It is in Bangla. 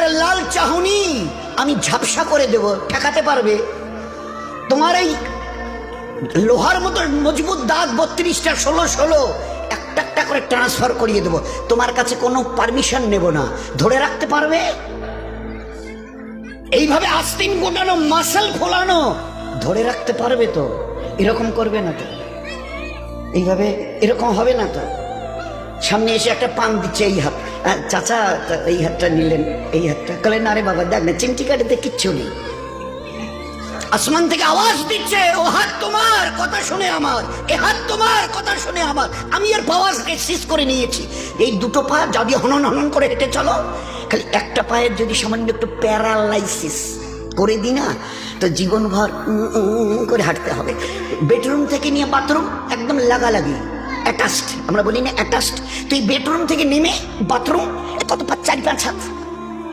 তোমাদের লাল চাহনি আমি ঝাপসা করে দেব, ঠেকাতে পারবে? তোমার এই লোহার মতো মজবুত দাঁত বত্রিশটা, ষোলো ষোলো, একটা একটা করে ট্রান্সফার করিয়ে দেবো। তোমার কাছে কোনো পারমিশন নেব না। ধরে রাখতে পারবে? এইভাবে আস্তিন গোটানো মাসেল ফোলানো, ধরে রাখতে পারবে তো? এরকম করবে না তো? এইভাবে এরকম হবে না তো? সামনে এসে একটা পান দিচ্ছে এই হাত। চাচা এই হাতটা নিলেন, এই হাতটা। কলেন, আরে বাবা, দেখ না, চিমটি কাটিতে কিচ্ছু নেই। আসমান থেকে আওয়াজ দিচ্ছে, ও হাত তোমার, কথা শুনে আমার। এ হাত তোমার, কথা শুনে আমার। আমি এর পাওয়ারকে শেষ করে নিয়েছি। এই দুটো পা যদি হনন হনন করে হেঁটে চলো, খালি একটা পায়ের যদি সামান্য একটু প্যারালাইসিস করে দিই না, তো জীবনভর করে হাঁটতে হবে। বেডরুম থেকে নিয়ে বাথরুম একদম লাগালাগি। অ্যাটাচড আমরা বলি না অ্যাটাচড তুই বেডরুম থেকে নেমে বাথরুম কত পাঁচ চারি পাঁচ হাত